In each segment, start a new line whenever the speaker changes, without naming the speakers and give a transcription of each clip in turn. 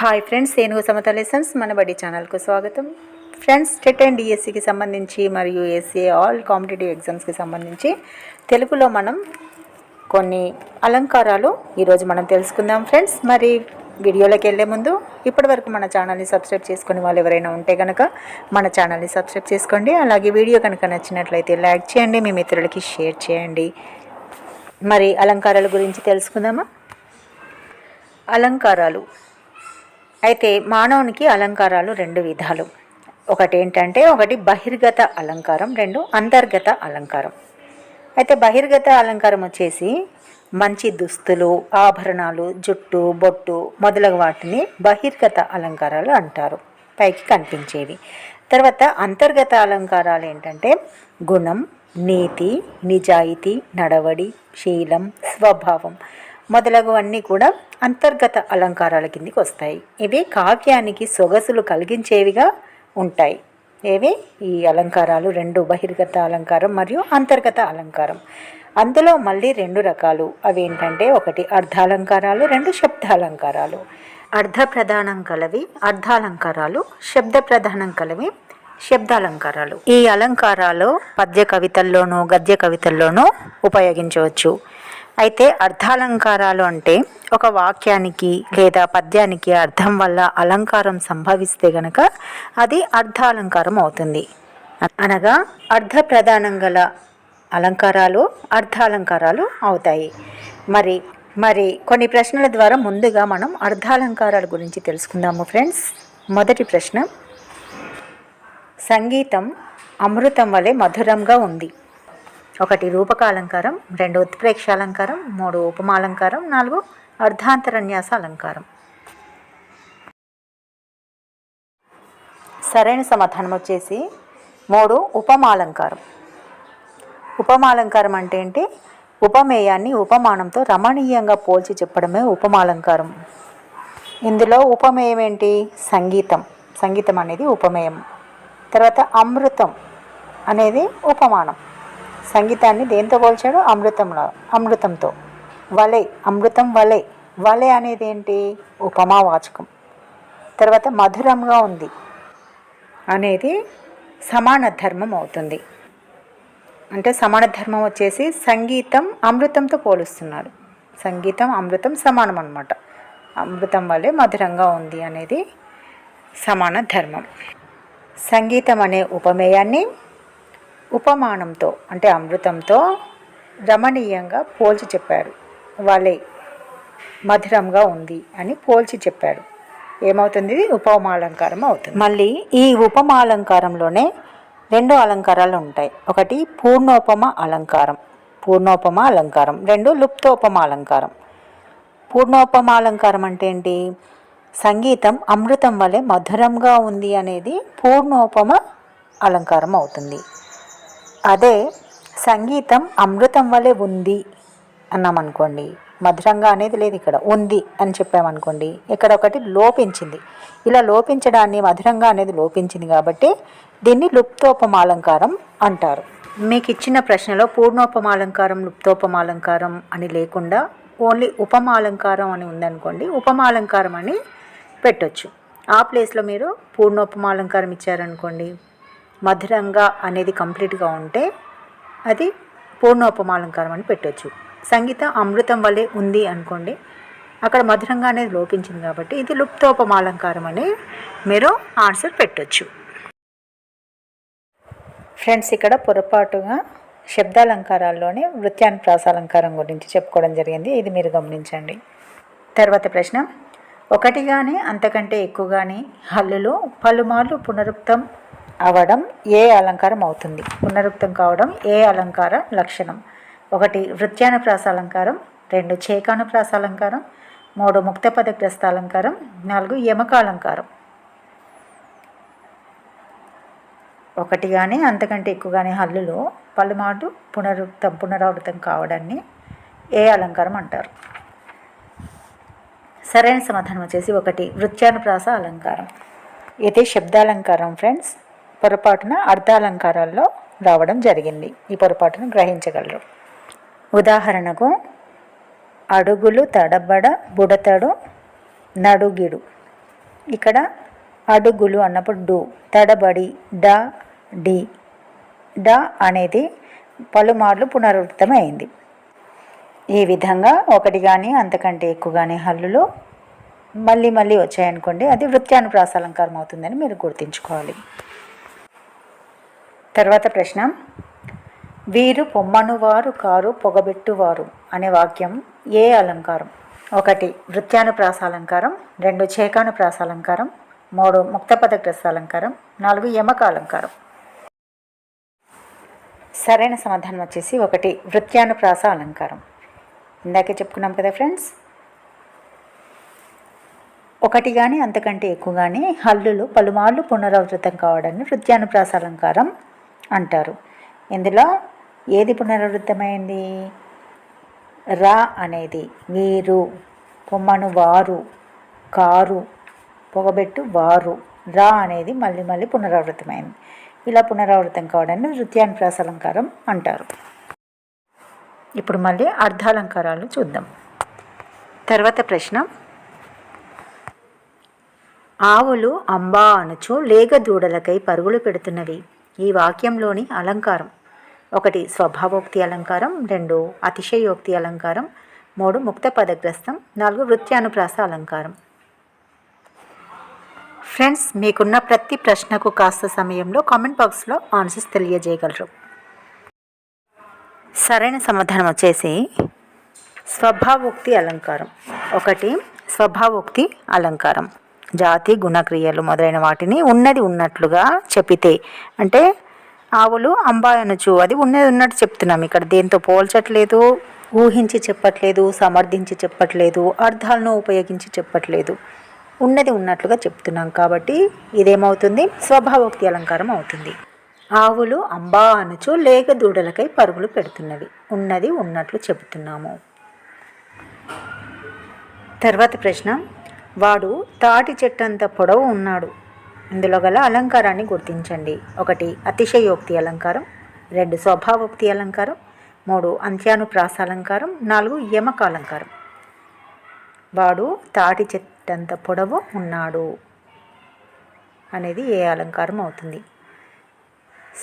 Hi friends ఏనుగు Samata lessons మన బడి ఛానల్కు స్వాగతం ఫ్రెండ్స్ టెట్ అండ్ డిఎస్సికి సంబంధించి మరియు ఎస్ఏ ఆల్ కాంపిటేటివ్ ఎగ్జామ్స్కి సంబంధించి తెలుగులో మనం కొన్ని అలంకారాలు ఈరోజు మనం తెలుసుకుందాం ఫ్రెండ్స్ మరి వీడియోలోకి వెళ్ళే ముందు ఇప్పటివరకు మన ఛానల్ని సబ్స్క్రైబ్ చేసుకునే వాళ్ళు ఎవరైనా ఉంటే కనుక మన ఛానల్ని సబ్స్క్రైబ్ చేసుకోండి. అలాగే వీడియో కనుక నచ్చినట్లయితే లైక్ చేయండి మీ మిత్రులకి షేర్ చేయండి. మరి అలంకారాల గురించి తెలుసుకుందామా? అలంకారాలు. అయితే మానవునికి అలంకారాలు రెండు విధాలు. ఒకటి ఏంటంటే ఒకటి బహిర్గత అలంకారం రెండు అంతర్గత అలంకారం. అయితే బహిర్గత అలంకారం వచ్చేసి మంచి దుస్తులు ఆభరణాలు జుట్టు బొట్టు మొదలగు వాటిని బహిర్గత అలంకారాలు అంటారు. పైకి కనిపించేవి. తర్వాత అంతర్గత అలంకారాలు ఏంటంటే గుణం నీతి నిజాయితీ నడవడి శీలం స్వభావం. మొదలగు అన్నీ కూడా అంతర్గత అలంకారాల కిందికి వస్తాయి. ఇవి కావ్యానికి సొగసులు కలిగించేవిగా ఉంటాయి. ఏవి? ఈ అలంకారాలు రెండు బహిర్గత అలంకారం మరియు అంతర్గత అలంకారం. అందులో మళ్ళీ రెండు రకాలు. అవి ఏంటంటే ఒకటి అర్ధాలంకారాలు రెండు శబ్దాలంకారాలు. అర్ధ ప్రధానం కలవి అర్ధాలంకారాలు శబ్ద ప్రధానం కలవి శబ్దాలంకారాలు. ఈ అలంకారాలు పద్య కవితల్లోనూ గద్య కవితల్లోనూ ఉపయోగించవచ్చు. అయితే అర్థాలంకారాలు అంటే ఒక వాక్యానికి లేదా పద్యానికి అర్థం వల్ల అలంకారం సంభవిస్తే గనక అది అర్థాలంకారం అవుతుంది. అనగా అర్ధ ప్రధానం గల అలంకారాలు అర్థాలంకారాలు అవుతాయి. మరి మరి కొన్ని ప్రశ్నల ద్వారా ముందుగా మనం అర్థాలంకారాల గురించి తెలుసుకుందాము ఫ్రెండ్స్. మొదటి ప్రశ్న సంగీతం అమృతం వలె మధురంగా ఉంది. ఒకటి రూపకాలంకారం రెండు ఉత్ప్రేక్ష అలంకారం మూడు ఉపమాలంకారం నాలుగు అర్ధాంతరన్యాస అలంకారం సరైన సమాధానం వచ్చేసి మూడు ఉపమాలంకారం. ఉపమాలంకారం అంటే ఏంటి? ఉపమేయాన్ని ఉపమానంతో రమణీయంగా పోల్చి చెప్పడమే ఉపమాలంకారం. ఇందులో ఉపమేయం ఏంటి సంగీతం. సంగీతం అనేది ఉపమేయం. తర్వాత అమృతం అనేది ఉపమానం. సంగీతాన్ని దేంతో పోల్చాడు? అమృతంలో అమృతంతో. వలే అమృతం వలే. వలే అనేది ఏంటి? ఉపమావాచకం తర్వాత మధురంగా ఉంది అనేది సమాన ధర్మం అవుతుంది. అంటే సమాన ధర్మం వచ్చేసి సంగీతం అమృతంతో పోలుస్తున్నాడు. సంగీతం అమృతం సమానం అనమాట అమృతం వల్లే మధురంగా ఉంది అనేది సమాన ధర్మం. సంగీతం అనే ఉపమేయాన్ని ఉపమానంతో అంటే అమృతంతో రమణీయంగా పోల్చి చెప్పారు వాళ్ళే మధురంగా ఉంది అని పోల్చి చెప్పాడు. ఏమవుతుంది? ఉపమాలంకారం అవుతుంది. మళ్ళీ ఈ ఉపమాలంకారంలోనే రెండు అలంకారాలు ఉంటాయి. ఒకటి పూర్ణోపమ అలంకారం పూర్ణోపమ అలంకారం. రెండు లుప్తోపమ అలంకారం. పూర్ణోపమ అలంకారం అంటే ఏంటి? సంగీతం అమృతం వలె మధురంగా ఉంది అనేది పూర్ణోపమ అలంకారం అవుతుంది. అదే సంగీతం అమృతం వలె ఉంది అన్నామనుకోండి. మధురంగా అనేది లేదు ఇక్కడ. ఉంది అని చెప్పామనుకోండి. ఇక్కడ ఒకటి లోపించింది. ఇలా లోపించడాన్ని మధురంగా అనేది లోపించింది కాబట్టి దీన్ని లుప్తోపమాలంకారం అంటారు. మీకు ఇచ్చిన ప్రశ్నలో పూర్ణోపమాలంకారం లుప్తోపమాలంకారం అని లేకుండా ఓన్లీ ఉపమాలంకారం అని ఉందనుకోండి. ఉపమాలంకారం అని పెట్టొచ్చు. ఆ ప్లేస్లో మీరు పూర్ణోపమాలంకారం ఇచ్చారనుకోండి. మధురంగా అనేది కంప్లీట్గా ఉంటే అది పూర్ణోపమాలంకారం అని పెట్టవచ్చు సంగీతం అమృతం వలె ఉంది అనుకోండి అక్కడ మధురంగా అనేది లోపించింది కాబట్టి ఇది లుప్తోపమాలంకారం అని మీరు ఆన్సర్ పెట్టొచ్చు. ఫ్రెండ్స్ ఇక్కడ పొరపాటుగా శబ్దాలంకారాల్లోనే వృత్యానుప్రాసాలంకారం గురించి చెప్పుకోవడం జరిగింది. ఇది మీరు గమనించండి. తర్వాత ప్రశ్న ఒకటి కానీ అంతకంటే ఎక్కువ కానీ హల్లులో పలుమార్లు పునరుక్తం అవడం ఏ అలంకారం అవుతుంది? పునరుక్తం కావడం ఏ అలంకార లక్షణం? ఒకటి వృత్యానుప్రాస అలంకారం. రెండు చేకానుప్రాస అలంకారం. మూడు ముక్తపదగ్రస్త అలంకారం. నాలుగు యమక అలంకారం. ఒకటి కానీ అంతకంటే ఎక్కువ కానీ హల్లులో పలుమాటు పునరుక్తం పునరావృతం కావడాన్ని ఏ అలంకారం అంటారు? సరైన సమాధానం వచ్చేసి ఒకటి వృత్యానుప్రాస అలంకారం. ఇది శబ్దాలంకారం ఫ్రెండ్స్. పొరపాటున అర్ధాలంకారాల్లో రావడం జరిగింది. ఈ పొరపాటును గ్రహించగలరు. ఉదాహరణకు అడుగులు తడబడ బుడతడు నడుగిడు. ఇక్కడ అడుగులు అన్నప్పుడు డు తడబడి డ డి. డ అనేది పలుమార్లు పునరావృతమైంది. ఈ విధంగా ఒకటి కానీ అంతకంటే ఎక్కువ కానీ హల్లులు మళ్ళీ మళ్ళీ వచ్చాయనుకోండి అది వృత్యానుప్రాస అలంకారం అవుతుందని మీరు గుర్తుంచుకోవాలి. తర్వాత ప్రశ్న. వీరు పొమ్మనువారు కారు పొగబెట్టువారు అనే వాక్యం ఏ అలంకారం? ఒకటి వృత్యానుప్రాస అలంకారం రెండు చేకానుప్రాస అలంకారం మూడు ముక్తపదగ్రస్త అలంకారం నాలుగు యమక అలంకారం సరైన సమాధానం వచ్చేసి ఒకటి వృత్యానుప్రాస అలంకారం ఇందాకే చెప్పుకున్నాం కదా ఫ్రెండ్స్. ఒకటి కానీ అంతకంటే ఎక్కువ కానీ హల్లులు పలుమార్లు పునరావృతం కావడాన్ని వృత్యానుప్రాస అలంకారం అంటారు. ఇందులో ఏది పునరావృతమైంది? రా అనేది వీరు పొమ్మను వారు కారు పొగబెట్టు వారు. రా అనేది మళ్ళీ మళ్ళీ పునరావృతమైంది. ఇలా పునరావృతం కావడాన్ని నృత్యానుప్రాస అలంకారం అంటారు. ఇప్పుడు మళ్ళీ అర్ధాలంకారాలు చూద్దాం. తర్వాత ప్రశ్న. ఆవులు అంబా అనుచు లేగ దూడలకై పరుగులు పెడుతున్నవి. ఈ వాక్యంలోని అలంకారం. ఒకటి స్వభావోక్తి అలంకారం. రెండు అతిశయోక్తి అలంకారం. మూడు ముక్త పదగ్రస్తం. నాలుగు వృత్యానుప్రాస అలంకారం. ఫ్రెండ్స్ మీకున్న ప్రతి ప్రశ్నకు కాస్త సమయంలో కామెంట్ బాక్స్లో ఆన్సర్స్ తెలియజేయగలరు. సరైన సమాధానం వచ్చేసి స్వభావోక్తి అలంకారం. ఒకటి స్వభావోక్తి అలంకారం. జాతి గుణక్రియలు మొదలైన వాటిని ఉన్నది ఉన్నట్లుగా చెప్పితే. అంటే ఆవులు అంబా అనొచ్చు అది ఉన్నది ఉన్నట్టు చెప్తున్నాం ఇక్కడ. దేంతో పోల్చట్లేదు ఊహించి చెప్పట్లేదు సమర్థించి చెప్పట్లేదు అర్థాలను ఉపయోగించి చెప్పట్లేదు. ఉన్నది ఉన్నట్లుగా చెప్తున్నాం కాబట్టి ఇదేమవుతుంది? స్వభావోక్తి అలంకారం అవుతుంది. ఆవులు అంబా అనుచు లేక దూడలకై పరుగులు పెడుతున్నవి. ఉన్నది ఉన్నట్లు చెబుతున్నాము తర్వాత ప్రశ్న. వాడు తాటి చెట్టంత పొడవు ఉన్నాడు. ఇందులో గల అలంకారాన్ని గుర్తించండి. ఒకటి అతిశయోక్తి అలంకారం. రెండు స్వభావోక్తి అలంకారం. మూడు అంత్యానుప్రాస అలంకారం. నాలుగు యమక అలంకారం వాడు తాటి చెట్టంత పొడవు ఉన్నాడు అనేది ఏ అలంకారం అవుతుంది?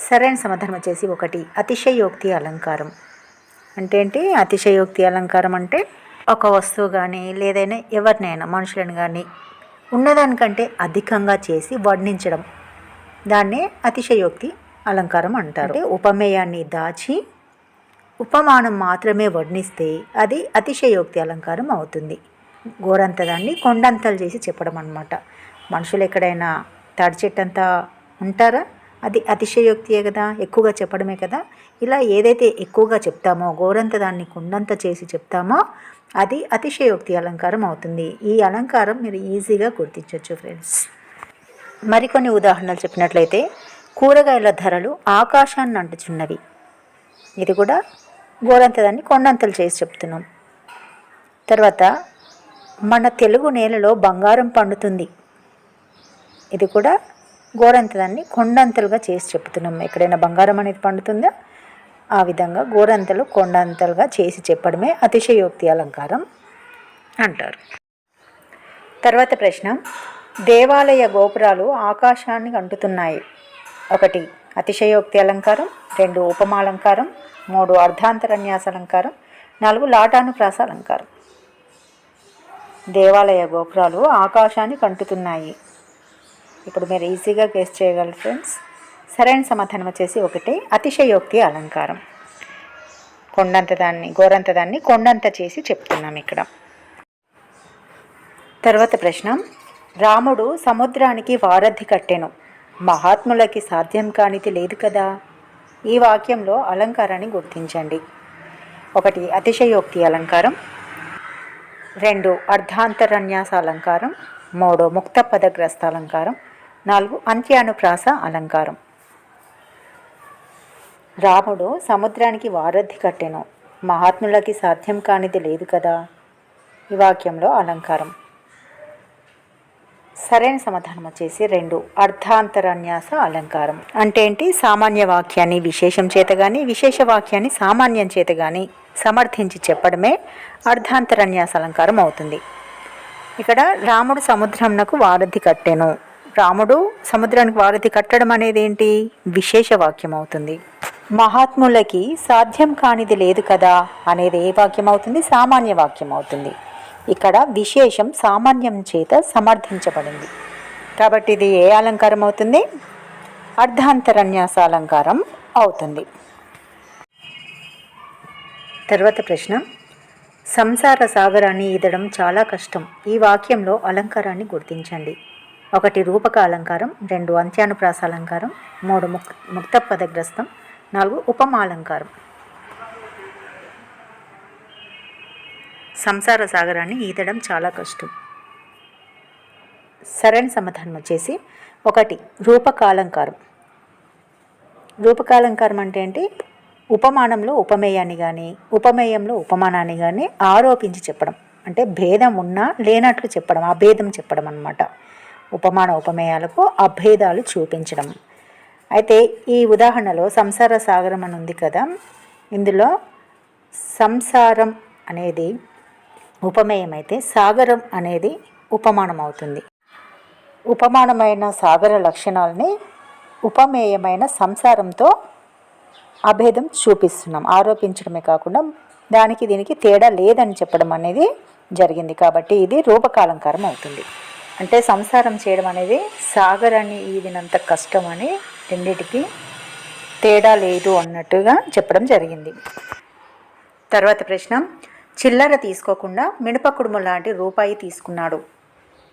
సరైన సమాధానం వచ్చేసి ఒకటి అతిశయోక్తి అలంకారం. అంటే ఏంటి? అతిశయోక్తి అలంకారం అంటే ఒక వస్తువు కానీ లేదైనా ఎవరినైనా మనుషులను కానీ ఉన్నదానికంటే అధికంగా చేసి వర్ణించడం దాన్నే అతిశయోక్తి అలంకారం అంటారు. అంటే ఉపమేయాన్ని దాచి ఉపమానం మాత్రమే వర్ణిస్తే అది అతిశయోక్తి అలంకారం అవుతుంది. గోరంతదాన్ని కొండంతలు చేసి చెప్పడం అనమాట మనుషులు ఎక్కడైనా తడిచెట్టంతా ఉంటారా? అది అతిశయోక్తియే కదా ఎక్కువగా చెప్పడమే కదా. ఇలా ఏదైతే ఎక్కువగా చెప్తామో గోరంత దాన్ని కొండంత చేసి చెప్తామో అది అతిశయోక్తి అలంకారం అవుతుంది. ఈ అలంకారం మీరు ఈజీగా గుర్తించవచ్చు ఫ్రెండ్స్ మరికొన్ని ఉదాహరణలు చెప్పినట్లయితే కూరగాయల ధరలు ఆకాశాన్ని అంటుచున్నవి. ఇది కూడా గోరంతదాన్ని కొండంతలు చేసి చెప్తున్నాం. తర్వాత మన తెలుగు నేలలో బంగారం పండుతుంది. ఇది కూడా గోరంతదాన్ని కొండంతలుగా చేసి చెప్తున్నాం. ఎక్కడైనా బంగారం అనేది పండుతుందా? ఆ విధంగా గోరంతలు కొండంతలుగా చేసి చెప్పడమే అతిశయోక్తి అలంకారం అంటారు. తర్వాత ప్రశ్న. దేవాలయ గోపురాలు ఆకాశాన్ని అంటుతున్నాయి. ఒకటి అతిశయోక్తి అలంకారం. రెండు ఉపమాలంకారం. మూడు అర్ధాంతరన్యాస అలంకారం. నాలుగు లాటానుప్రాస అలంకారం. దేవాలయ గోపురాలు ఆకాశాన్ని కంటుతున్నాయి ఇప్పుడు మీరు ఈజీగా గెస్ట్ చేయగలరు ఫ్రెండ్స్ సరైన సమాధానం వచ్చేసి ఒకటి అతిశయోక్తి అలంకారం. కొండంత దాన్ని గోరంత దాన్ని కొండంత చేసి చెప్తున్నాం ఇక్కడ. తర్వాత ప్రశ్న రాముడు సముద్రానికి వారధి కట్టెను. మహాత్ములకి సాధ్యం కానిది లేదు కదా? ఈ వాక్యంలో అలంకారాన్ని గుర్తించండి. ఒకటి అతిశయోక్తి అలంకారం. రెండు అర్ధాంతరన్యాస అలంకారం. మూడు ముక్త పదగ్రస్త అలంకారం. నాలుగు అంత్యానుప్రాస అలంకారం. రాముడు సముద్రానికి వారధి కట్టెను. మహాత్ములకి సాధ్యం కానిది లేదు కదా? ఈ వాక్యంలో అలంకారం. సరైన సమాధానం వచ్చేసి రెండు అర్ధాంతరన్యాస అలంకారం. అంటే ఏంటి? సామాన్య వాక్యాన్ని విశేషం చేత కానీ విశేష వాక్యాన్ని సామాన్యం చేత కానీ సమర్థించి చెప్పడమే అర్ధాంతరన్యాస అలంకారం అవుతుంది. ఇక్కడ రాముడు సముద్రంనకు వారధి కట్టెను. రాముడు సముద్రానికి వారధి కట్టడం అనేది ఏంటి విశేష వాక్యం అవుతుంది మహాత్ములకి సాధ్యం కానిది లేదు కదా అనేది ఏ వాక్యం అవుతుంది సామాన్య వాక్యం అవుతుంది ఇక్కడ విశేషం సామాన్యం చేత సమర్థించబడింది. కాబట్టి ఇది ఏ అలంకారం అవుతుంది అర్ధాంతరన్యాస అలంకారం అవుతుంది. తర్వాత ప్రశ్న. సంసార సాగరాన్ని ఈదడం చాలా కష్టం. ఈ వాక్యంలో అలంకారాన్ని గుర్తించండి. ఒకటి రూపక అలంకారం రెండు అంత్యానుప్రాస అలంకారం మూడు ముక్ ముక్త పదగ్రస్తం నాలుగు ఉపమాలంకారం. సంసార సాగరాన్ని ఈదడం చాలా కష్టం. సరైన సమాధానం వచ్చేసి ఒకటి రూపకాలంకారం. రూపకాలంకారం అంటే ఏంటి? ఉపమానంలో ఉపమేయాన్ని కానీ ఉపమేయంలో ఉపమానాన్ని కానీ ఆరోపించి చెప్పడం. అంటే భేదం ఉన్నా లేనట్లు చెప్పడం ఆ భేదం చెప్పడం అన్నమాట. ఉపమాన ఉపమేయాలకు అభేదాలు చూపించడం. అయితే ఈ ఉదాహరణలో సంసార సాగరం అని ఉంది కదా ఇందులో సంసారం అనేది ఉపమేయం అయితే సాగరం అనేది ఉపమానం అవుతుంది ఉపమానమైన సాగర లక్షణాలని ఉపమేయమైన సంసారంతో అభేదం చూపిస్తున్నాం. ఆరోపించడమే కాకుండా దానికి దీనికి తేడా లేదని చెప్పడం అనేది జరిగింది. కాబట్టి ఇది రూపకాలంకారం అవుతుంది. అంటే సంసారం చేయడం అనేది సాగరాన్ని ఈదినంత కష్టం అని రెండిటికి తేడా లేదు అన్నట్టుగా చెప్పడం జరిగింది. తర్వాత ప్రశ్న చిల్లర తీసుకోకుండా మినపకుడుము లాంటి రూపాయి తీసుకున్నాడు.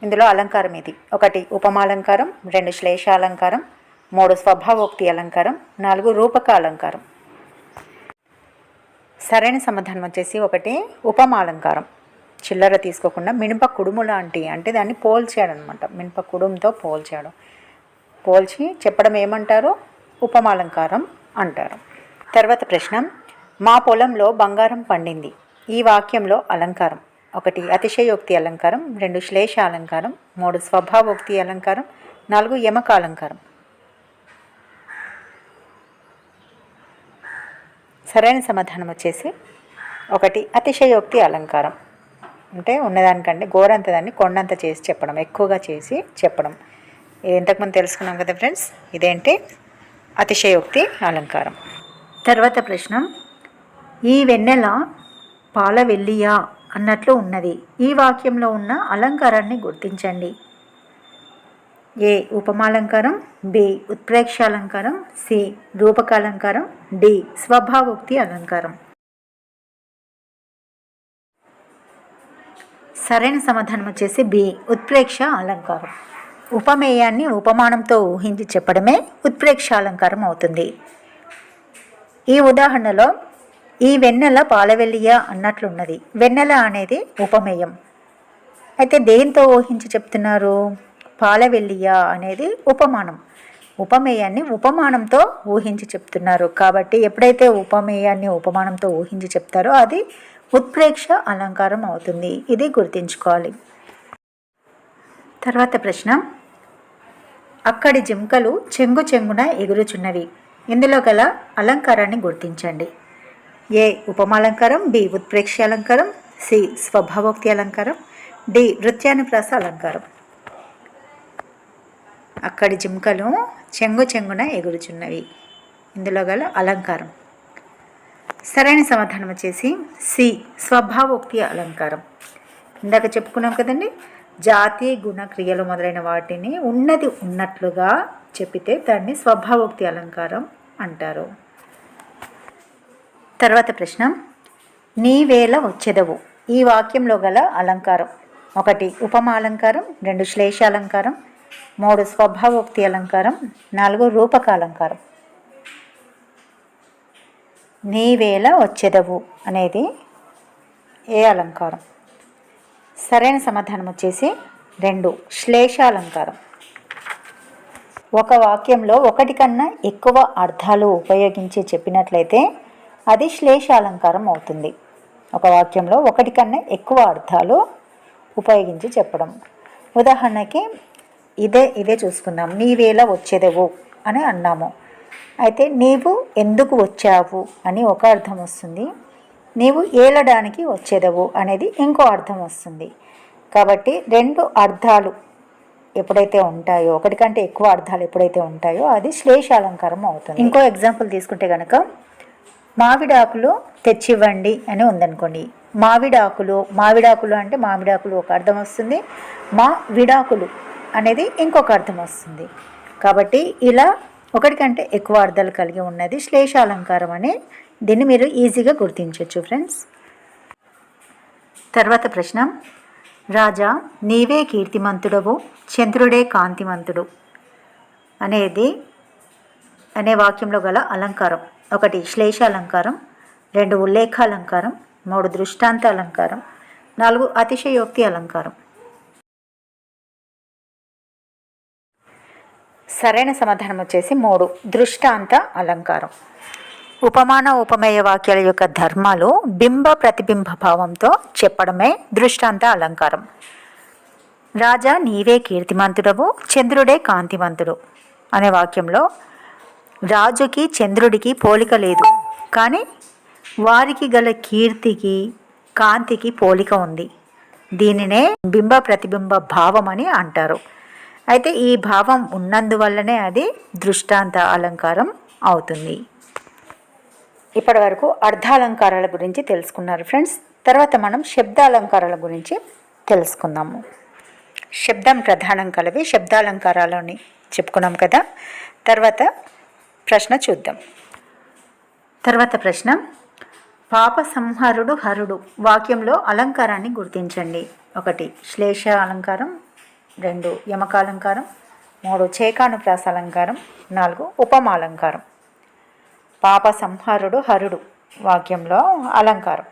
ఇందులో అలంకారం ఇది. ఒకటి ఉపమాలంకారం రెండు శ్లేష అలంకారం మూడు స్వభావోక్తి అలంకారం నాలుగు రూపక అలంకారం. సరైన సమాధానం వచ్చేసి ఒకటి ఉపమాలంకారం చిల్లర తీసుకోకుండా మినప కుడుము లాంటి అంటే దాన్ని పోల్చాడు అనమాట మినప కుడుముతో పోల్చాడు. పోల్చి చెప్పడం ఏమంటారు? ఉపమాలంకారం అంటారు. తర్వాత ప్రశ్న మా పొలంలో బంగారం పండింది. ఈ వాక్యంలో అలంకారం. ఒకటి అతిశయోక్తి అలంకారం. రెండు శ్లేష అలంకారం. మూడు స్వభావోక్తి అలంకారం. నాలుగు యమక అలంకారం. సరైన సమాధానం వచ్చేసి ఒకటి అతిశయోక్తి అలంకారం. అంటే ఉన్నదానికంటే గోరంత దాన్ని కొండంత చేసి చెప్పడం ఎక్కువగా చేసి చెప్పడం. ఇది ఇంతకుముందు తెలుసుకున్నాం కదా ఫ్రెండ్స్ ఇదేంటి? అతిశయోక్తి అలంకారం. తర్వాత ప్రశ్న ఈ వెన్నెల పాల వెల్లియా అన్నట్లు ఉన్నది. ఈ వాక్యంలో ఉన్న అలంకారాన్ని గుర్తించండి. ఏ ఉపమాలంకారం బి ఉత్ప్రేక్ష అలంకారం సి రూపకాలంకారం డి స్వభావోక్తి అలంకారం. సరైన సమాధానం వచ్చేసి బి ఉత్ప్రేక్ష అలంకారం. ఉపమేయాన్ని ఉపమానంతో ఊహించి చెప్పడమే ఉత్ప్రేక్ష అలంకారం అవుతుంది. ఈ ఉదాహరణలో ఈ వెన్నెల పాలవెల్లియ అన్నట్లున్నది. వెన్నెల అనేది ఉపమేయం. అయితే దేంతో ఊహించి చెప్తున్నారు? పాలవెల్లియ అనేది ఉపమానం. ఉపమేయాన్ని ఉపమానంతో ఊహించి చెప్తున్నారు. కాబట్టి ఎప్పుడైతే ఉపమేయాన్ని ఉపమానంతో ఊహించి చెప్తారో అది ఉత్ప్రేక్ష అలంకారం అవుతుంది. ఇది గుర్తుంచుకోవాలి. తర్వాత ప్రశ్న. అక్కడి జింకలు చెంగు చెంగున ఎగురుచున్నవి. ఇందులో గల అలంకారాన్ని గుర్తించండి. ఏ ఉపమాలంకారం బి ఉత్ప్రేక్ష అలంకారం సి స్వభావోక్తి అలంకారం డి నృత్యానుప్రాస అలంకారం. అక్కడి జింకలు చెంగు చెంగున ఎగురుచున్నవి. ఇందులో గల అలంకారం. సరైన సమాధానం వచ్చేసి సి స్వభావోక్తి అలంకారం. ఇందాక చెప్పుకున్నాం కదండి జాతి గుణ క్రియలు మొదలైన వాటిని ఉన్నది ఉన్నట్లుగా చెప్పితే దాన్ని స్వభావోక్తి అలంకారం అంటారు. తర్వాత ప్రశ్న నీవేళ వచ్చెదవు. ఈ వాక్యంలో గల అలంకారం. ఒకటి ఉపమాలంకారం రెండు శ్లేష అలంకారం మూడు స్వభావోక్తి అలంకారం నాలుగు రూపక అలంకారం. నీవేళ వచ్చేదవు అనేది ఏ అలంకారం? సరైన సమాధానం వచ్చేసి రెండు శ్లేషాలంకారం ఒక వాక్యంలో ఒకటి కన్నా ఎక్కువ అర్థాలు ఉపయోగించి చెప్పినట్లయితే అది శ్లేషాలంకారం అవుతుంది. ఒక వాక్యంలో ఒకటి కన్నా ఎక్కువ అర్థాలు ఉపయోగించి చెప్పడం. ఉదాహరణకి ఇదే ఇదే చూసుకుందాం. నీవేళ వచ్చేదేవో అని అన్నాము. అయితే నీవు ఎందుకు వచ్చావు అని ఒక అర్థం వస్తుంది. నీవు ఏలడానికి వచ్చేదవు అనేది ఇంకో అర్థం వస్తుంది. కాబట్టి రెండు అర్థాలు ఎప్పుడైతే ఉంటాయో ఒకటి కంటే ఎక్కువ అర్థాలు ఎప్పుడైతే ఉంటాయో అది శ్లేష అలంకారం అవుతుంది. ఇంకో ఎగ్జాంపుల్ తీసుకుంటే కనుక మామిడాకులు తెచ్చివ్వండి అని ఉందనుకోండి. మావిడాకులు మావిడాకులు అంటే మామిడాకులు ఒక అర్థం వస్తుంది. మా విడాకులు అనేది ఇంకొక అర్థం వస్తుంది. కాబట్టి ఇలా ఒకటి కంటే ఎక్కువ అర్థాలు కలిగి ఉన్నది శ్లేష అలంకారం అని దీన్ని మీరు ఈజీగా గుర్తించవచ్చు ఫ్రెండ్స్. తర్వాత ప్రశ్న. రాజా నీవే కీర్తిమంతుడవు చంద్రుడే కాంతిమంతుడు అనేది అనే వాక్యంలో గల అలంకారం. ఒకటి శ్లేష అలంకారం రెండు ఉల్లేఖ అలంకారం మూడు దృష్టాంత అలంకారం నాలుగు అతిశయోక్తి అలంకారం. సరైన సమాధానం వచ్చేసి మూడు. దృష్టాంత అలంకారం. ఉపమాన ఉపమేయ వాక్యాల యొక్క ధర్మాలు బింబ ప్రతిబింబ భావంతో చెప్పడమే దృష్టాంత అలంకారం. రాజా నీవే కీర్తిమంతుడవు చంద్రుడే కాంతిమంతుడు అనే వాక్యంలో రాజుకి చంద్రుడికి పోలిక లేదు. కానీ వారికి గల కీర్తికి కాంతికి పోలిక ఉంది. దీనినే బింబ ప్రతిబింబ భావం అని అంటారు. అయితే ఈ భావం ఉన్నందువల్లనే అది దృష్టాంత అలంకారం అవుతుంది. ఇప్పటి వరకు అర్ధాలంకారాల గురించి తెలుసుకున్నారు ఫ్రెండ్స్. తర్వాత మనం శబ్దాలంకారాల గురించి తెలుసుకుందాము. శబ్దం ప్రధానం కలవి శబ్దాలంకారాలని చెప్పుకున్నాం కదా. తర్వాత ప్రశ్న చూద్దాం. తర్వాత ప్రశ్న. పాప సంహారుడు హరుడు వాక్యంలో అలంకారాన్ని గుర్తించండి. ఒకటి శ్లేష అలంకారం. రెండు యమకాలంకారం మూడు చేకానుప్రాస అలంకారం నాలుగు ఉపమాలంకారం. పాప సంహారుడు హరుడు వాక్యంలో అలంకారం.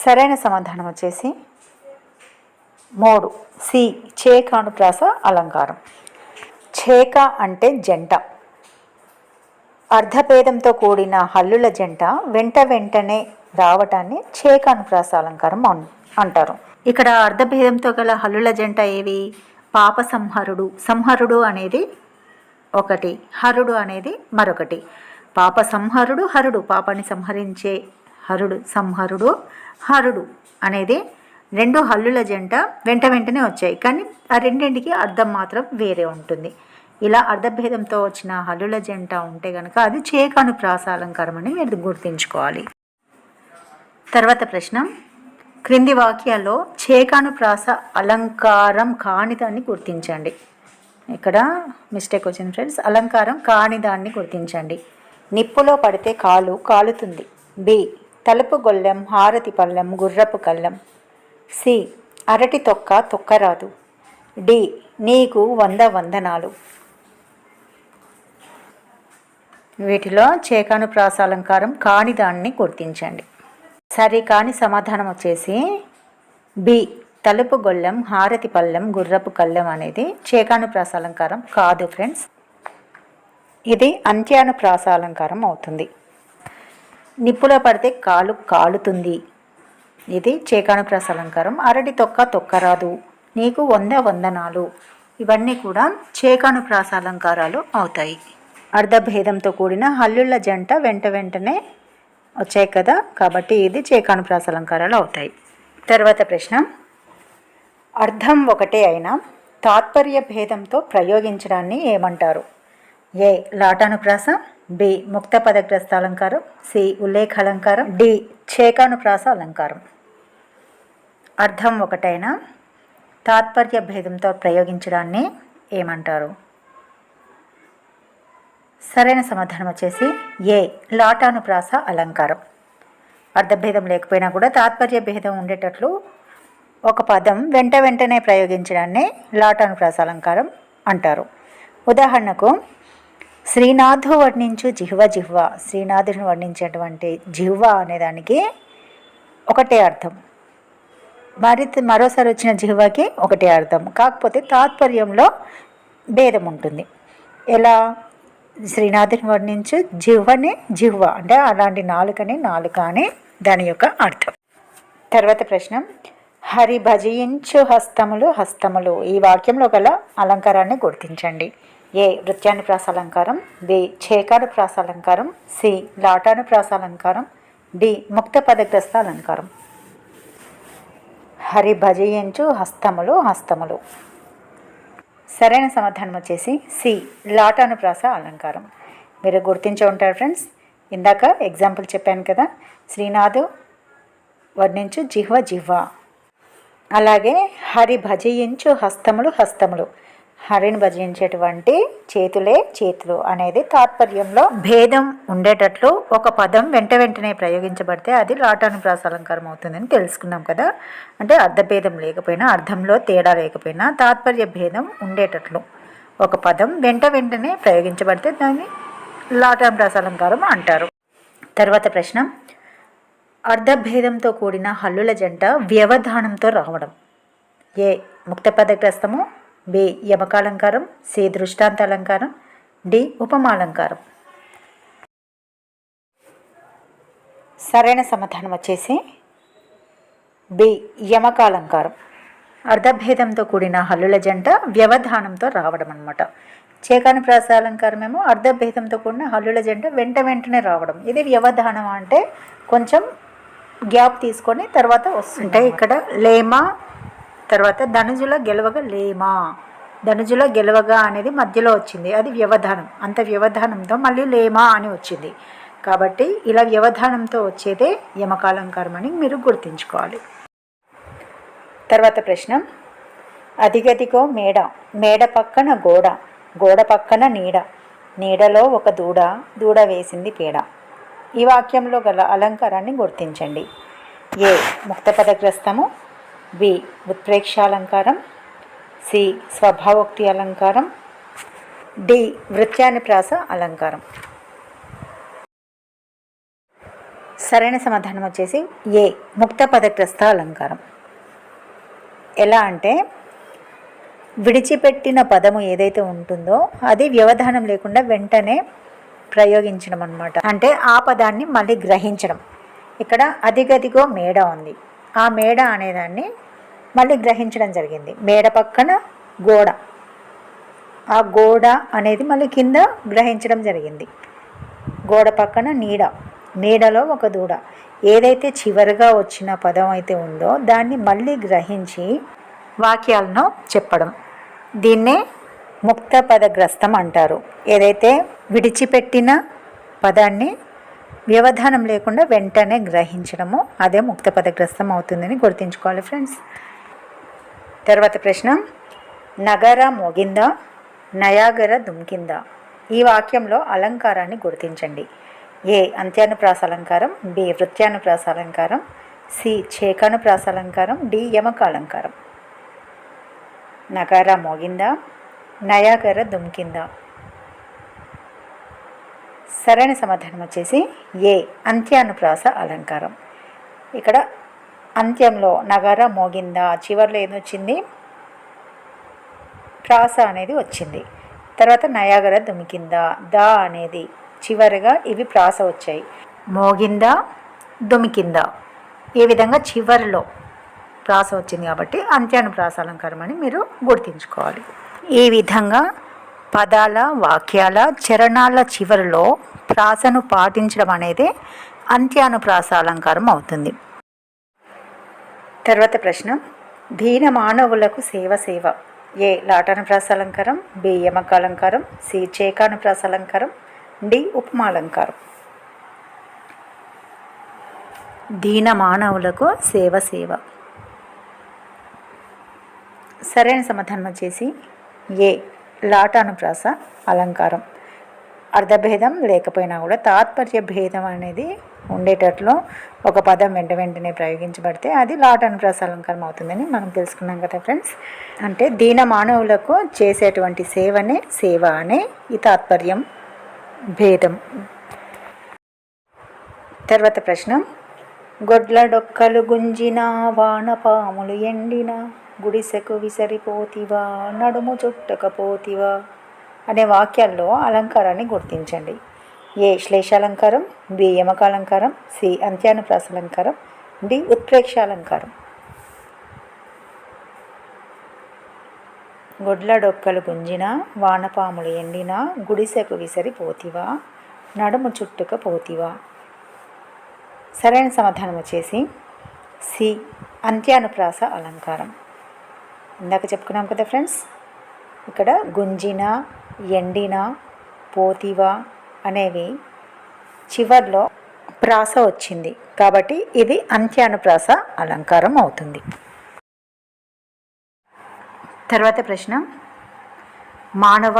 సరైన సమాధానం వచ్చేసి మూడు సి చేకానుప్రాస అలంకారం. చేక అంటే జంట. అర్ధభేదంతో కూడిన హల్లుల జంట వెంట వెంటనే రావటాన్ని చేకానుప్రాస అలంకారం అన్- అంటారు. ఇక్కడ అర్ధభేదంతో గల హల్లుల జంట ఏవి? పాప సంహరుడు. సంహరుడు అనేది ఒకటి. హరుడు అనేది మరొకటి. పాప సంహరుడు హరుడు. పాపాన్ని సంహరించే హరుడు సంహరుడు హరుడు అనేది రెండు హల్లుల జంట వెంట వెంటనే వచ్చాయి. కానీ ఆ రెండింటికి అర్థం మాత్రం వేరే ఉంటుంది. ఇలా అర్ధభేదంతో వచ్చిన హల్లుల జంట ఉంటే కనుక అది చేకాను ప్రాసాలంకారం అని మీరు గుర్తుంచుకోవాలి. తర్వాత ప్రశ్న. క్రింది వాక్యాల్లో చేకాను ప్రాస అలంకారం కానిదాన్ని గుర్తించండి. ఇక్కడ మిస్టేక్ వచ్చింది ఫ్రెండ్స్. అలంకారం కానిదాన్ని గుర్తించండి. నిప్పులో పడితే కాలు కాలుతుంది. బి. తలుపు గొల్లెం హారతి పళ్ళెం గుర్రపు కళ్ళెం. సి. అరటి తొక్క తొక్కరాదు డి. నీకు వంద వందనాలు. వీటిలో చేకాను ప్రాస అలంకారం కానిదాన్ని గుర్తించండి. సరే కాని సమాధానం వచ్చేసి బి. తలుపు గొల్లెం హారతి పళ్ళెం గుర్రపు కళ్ళెం అనేది చేకాను ప్రాసాలంకారం కాదు ఫ్రెండ్స్. ఇది అంత్యాను ప్రాసాలంకారం అవుతుంది. నిప్పులో పడితే కాలు కాలుతుంది. ఇది చేకాను ప్రాసాలంకారం అరటి తొక్క తొక్కరాదు. నీకు వంద వందనాలు. ఇవన్నీ కూడా చేకాను ప్రాసాలంకారాలు అవుతాయి. అర్ధభేదంతో కూడిన హల్లుళ్ళ జంట వెంట వెంటనే వచ్చాయి కదా? కాబట్టి ఇది చేకానుప్రాస అలంకారాలు అవుతాయి. తర్వాత ప్రశ్న. అర్థం ఒకటే అయినా తాత్పర్య భేదంతో ప్రయోగించడాన్ని ఏమంటారు? ఏ. లాటానుప్రాస బి. ముక్త పదగ్రస్త అలంకారం సి. ఉల్లేఖ అలంకారం డి. చేకానుప్రాస అలంకారం. అర్థం ఒకటైనా తాత్పర్య భేదంతో ప్రయోగించడాన్ని ఏమంటారు? సరైన సమాధానం వచ్చేసి ఏ లాటానుప్రాస అలంకారం. అర్థభేదం లేకపోయినా కూడా తాత్పర్య భేదం ఉండేటట్లు ఒక పదం వెంట వెంటనే ప్రయోగించడాన్ని లాటానుప్రాస అలంకారం అంటారు. ఉదాహరణకు శ్రీనాథు వర్ణించు జిహ్వ జిహ్వ. శ్రీనాథుని వర్ణించేటువంటి జిహ్వ అనేదానికి ఒకటే అర్థం. మరి మరోసారి వచ్చిన జిహ్వకి ఒకటే అర్థం. కాకపోతే తాత్పర్యంలో భేదం ఉంటుంది. ఎలా? శ్రీనాథుని వర్ణించు జిహ్వని జిహ్వ అంటే అలాంటి నాలుకని నాలుక అని దాని యొక్క అర్థం. తర్వాత ప్రశ్న హరి భజయించు హస్తములు హస్తములు. ఈ వాక్యంలో గల అలంకారాన్ని గుర్తించండి. ఏ వృత్యానుప్రాస అలంకారం బి చేకానుప్రాస అలంకారం సి లాటానుప్రాస అలంకారం డి ముక్త పదగ్రస్త అలంకారం. హరి భజయించు హస్తములు హస్తములు. సరైన సమాధానం వచ్చేసి సి లాటానుప్రాస అలంకారం. మీరు గుర్తించి ఉంటారు ఫ్రెండ్స్. ఇందాక ఎగ్జాంపుల్ చెప్పాను కదా శ్రీనాథు వర్ణించు జిహ్వ జిహ్వ. అలాగే హరి భజయించు హస్తములు హస్తములు. హరిని భజించేటువంటి చేతులే చేతులు అనేది తాత్పర్యంలో భేదం ఉండేటట్లు ఒక పదం వెంట వెంటనే ప్రయోగించబడితే అది లాటానుప్రాస అలంకారం అవుతుందని తెలుసుకున్నాం కదా. అంటే అర్ధభేదం లేకపోయినా అర్థంలో తేడా లేకపోయినా తాత్పర్య భేదం ఉండేటట్లు ఒక పదం వెంట వెంటనే ప్రయోగించబడితే దాన్ని లాటానుప్రాస అలంకారం అంటారు. తర్వాత ప్రశ్న అర్ధభేదంతో కూడిన హల్లుల జంట వ్యవధానంతో రావడం. ఏ ముక్తపదగ్రస్తము బి. యమకాలంకారం సి. దృష్టాంత అలంకారం డి. ఉపమాలంకారం. సరైన సమాధానం వచ్చేసి బి. యమకాలంకారం. అర్ధభేదంతో కూడిన హల్లుల జంట వ్యవధానంతో రావడం అనమాట చేకాని ప్రాస అలంకారమేమో అర్ధభేదంతో కూడిన హల్లుల జంట వెంట వెంటనే రావడం. ఇది వ్యవధానం అంటే కొంచెం గ్యాప్ తీసుకొని తర్వాత వస్తుంటే ఇక్కడ లేమా తర్వాత ధనుజుల గెలవగా లేమా? ధనుజుల గెలవగా అనేది మధ్యలో వచ్చింది. అది వ్యవధానం. అంత వ్యవధానంతో మళ్ళీ లేమా అని వచ్చింది. కాబట్టి ఇలా వ్యవధానంతో వచ్చేదే యమకాలంకారం అని మీరు గుర్తుంచుకోవాలి. తర్వాత ప్రశ్న. అదిగదిగో మేడ. మేడ పక్కన గోడ. గోడ పక్కన నీడ. నీడలో ఒక దూడ. దూడ వేసింది పేడ. ఈ వాక్యంలో గల అలంకారాన్ని గుర్తించండి. ఏ. ముక్తపదగ్రస్తము బి ఉత్ప్రేక్షాలంకారం సి స్వభావోక్తి అలంకారం డి వృత్యానుప్రాస అలంకారం. సరైన సమాధానం వచ్చేసి ఏ ముక్త పదగ్రస్త అలంకారం. ఎలా అంటే విడిచిపెట్టిన పదము ఏదైతే ఉంటుందో అది వ్యవధానం లేకుండా వెంటనే ప్రయోగించడం అనమాట అంటే ఆ పదాన్ని మళ్ళీ గ్రహించడం. ఇక్కడ అదిగదిగో మేడ ఉంది. ఆ మేడ అనేదాన్ని మళ్ళీ గ్రహించడం జరిగింది. మేడ పక్కన గోడ. ఆ గోడ అనేది మళ్ళీ కింద గ్రహించడం జరిగింది. గోడ పక్కన నీడ. నీడలో ఒక దూడ. ఏదైతే చివరిగా వచ్చిన పదం అయితే ఉందో దాన్ని మళ్ళీ గ్రహించి వాక్యాలను చెప్పడం. దీన్నే ముక్త పదగ్రస్తం అంటారు. ఏదైతే విడిచిపెట్టిన పదాన్ని వ్యవధానం లేకుండా వెంటనే గ్రహించడము అదే ముక్త పదగ్రస్తం అవుతుందని గుర్తుంచుకోవాలి ఫ్రెండ్స్. తర్వాత ప్రశ్న నగర మోగిందా నయాగర దుమ్కిందా. ఈ వాక్యంలో అలంకారాన్ని గుర్తించండి. ఏ అంత్యానుప్రాస అలంకారం బి వృత్యానుప్రాస అలంకారం సి చేకానుప్రాస అలంకారం డి యమక అలంకారం. నగార మోగిందా నయాగర దుమ్కిందా. సరైన సమాధానం వచ్చేసి ఏ అంత్యానుప్రాస అలంకారం. ఇక్కడ అంత్యంలో నగర మోగిందా చివరిలో ఏదొచ్చింది ప్రాస అనేది వచ్చింది. తర్వాత నయాగర దుమికిందా దా అనేది చివరిగా ఇవి ప్రాస వచ్చాయి. మోగిందా దుమికిందా. ఏ విధంగా చివరిలో ప్రాస వచ్చింది కాబట్టి అంత్యానుప్రాస అలంకారం అని మీరు గుర్తుంచుకోవాలి. ఈ విధంగా పదాల వాక్యాల చరణాల చివరిలో ప్రాసను పాటించడం అనేది అంత్యానుప్రాస అలంకారం అవుతుంది. తర్వాత ప్రశ్న. దీన మానవులకు సేవ సేవ. ఏ లాటానుప్రాస అలంకారం బి యమక అలంకారం సి చేకానుప్రాస అలంకారం డి ఉపమాలంకారం దీన మానవులకు సేవ సేవ. సరైన సమాధానం వచ్చేసి ఏ లాటానుప్రాస అలంకారం. అర్ధభేదం లేకపోయినా కూడా తాత్పర్య భేదం అనేది ఉండేటట్లు ఒక పదం వెంట వెంటనే ప్రయోగించబడితే అది లాటానుప్రాస అలంకారం అవుతుందని మనం తెలుసుకున్నాం కదా ఫ్రెండ్స్. అంటే దీన మానవులకు చేసేటువంటి సేవనే సేవ అనే ఈ తాత్పర్యం భేదం. తర్వాత ప్రశ్న. గొడ్ల డొక్కలు గుంజిన వానపాములు ఎండిన గుడిసెకు విసరిపోతివా నడుము చుట్టకపోతివా అనే వాక్యాల్లో అలంకారాన్ని గుర్తించండి. ఏ శ్లేషాలంకారం బి యమకాలంకారం సి అంత్యానుప్రాస అలంకారం డి ఉత్ప్రేక్ష అలంకారం. గొడ్ల డొక్కలు గుంజిన వానపాములు ఎండిన గుడిసెకు విసరి పోతివా నడుము చుట్టుక పోతివా. సరైన సమాధానం వచ్చేసి సి అంత్యానుప్రాస అలంకారం. ఇందాక చెప్పుకున్నాం కదా ఫ్రెండ్స్ ఇక్కడ గుంజిన ఎండిన పోతివ అనేవి చివర్లో ప్రాస వచ్చింది. కాబట్టి ఇది అంత్యానుప్రాస అలంకారం అవుతుంది. తర్వాత ప్రశ్న మానవ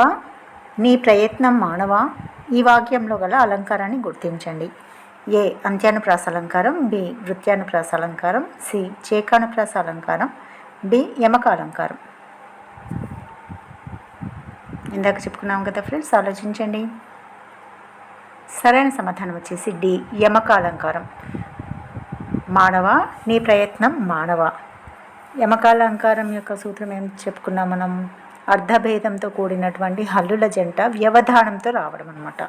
నీ ప్రయత్నం మానవ ఈ వాక్యంలో గల అలంకారాన్ని గుర్తించండి. ఏ అంత్యానుప్రాస అలంకారం బి వృత్యానుప్రాస అలంకారం సి చేకానుప్రాస అలంకారం డి యమక అలంకారం ఇందాక చెప్పుకున్నాం కదా ఫ్రెండ్స్ ఆలోచించండి. సరైన సమాధానం వచ్చేసి డి యమక అలంకారం మానవ నీ ప్రయత్నం మానవ. యమకాలంకారం యొక్క సూత్రం ఏం చెప్పుకున్నాం మనం? అర్ధభేదంతో కూడినటువంటి హల్లుల జంట వ్యవధానంతో రావడం అనమాట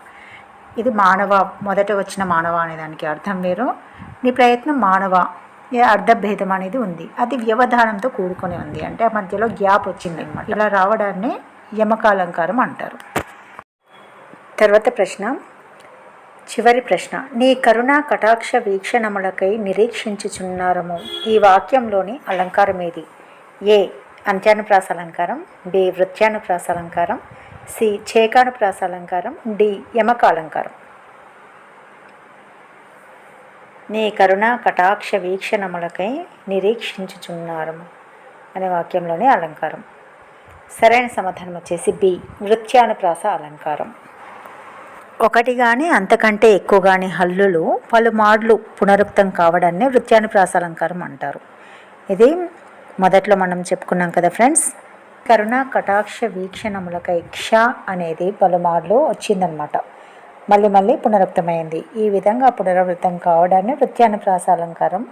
ఇది మానవ మొదట వచ్చిన మానవ అనే దానికి అర్థం వేరు. నీ ప్రయత్నం మానవ. అర్ధభేదం అనేది ఉంది. అది వ్యవధానంతో కూడుకొని ఉంది. అంటే ఆ మధ్యలో గ్యాప్ వచ్చింది అనమాట ఇలా రావడాన్ని యమకాలంకారం అంటారు. తర్వాత ప్రశ్న. చివరి ప్రశ్న. నీ కరుణా కటాక్ష వీక్షణములకై నిరీక్షించుచున్నారము. ఈ వాక్యంలోని అలంకారం ఏది? ఏ. అంత్యానుప్రాస అలంకారం. బి. వృత్యానుప్రాస అలంకారం. సి. చేకానుప్రాస అలంకారం. డి. యమక అలంకారం నీ కరుణా కటాక్ష వీక్షణములకై నిరీక్షించుచున్నారు అనే వాక్యంలోని అలంకారం. సరైన సమాధానం వచ్చేసి బి నృత్యానుప్రాస అలంకారం. ఒకటి కానీ అంతకంటే ఎక్కువ కానీ హల్లులు పలుమార్లు పునరుక్తం కావడాన్ని నృత్యానుప్రాస అలంకారం అంటారు. ఇది మొదట్లో మనం చెప్పుకున్నాం కదా ఫ్రెండ్స్ కరుణ కటాక్ష వీక్షణములకై క్ష అనేది పలుమార్లు వచ్చిందనమాట. మళ్ళీ మళ్ళీ పునరుక్తమైంది. ఈ విధంగా పునరావృతం కావడాన్ని వృత్యానుప్రాస అలంకారం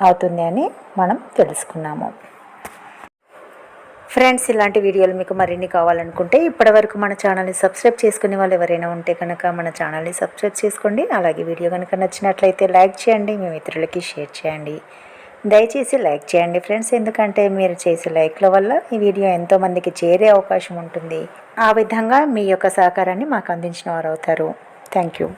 అవుతుంది అని మనం తెలుసుకున్నాము. ఫ్రెండ్స్ ఇలాంటి వీడియోలు మీకు మరిన్ని కావాలనుకుంటే ఇప్పటివరకు మన ఛానల్ని సబ్స్క్రైబ్ చేసుకునే వాళ్ళు ఎవరైనా ఉంటే కనుక మన ఛానల్ని సబ్స్క్రైబ్ చేసుకోండి. అలాగే వీడియో కనుక నచ్చినట్లయితే లైక్ చేయండి. మీ మిత్రులకి షేర్ చేయండి. దయచేసి లైక్ చేయండి ఫ్రెండ్స్ ఎందుకంటే మీరు చేసే లైక్ల వల్ల ఈ వీడియో ఎంతోమందికి చేరే అవకాశం ఉంటుంది. ఆ విధంగా మీ యొక్క సహకారాన్ని మాకు అందించిన వారు అవుతారు థ్యాంక్ యూ.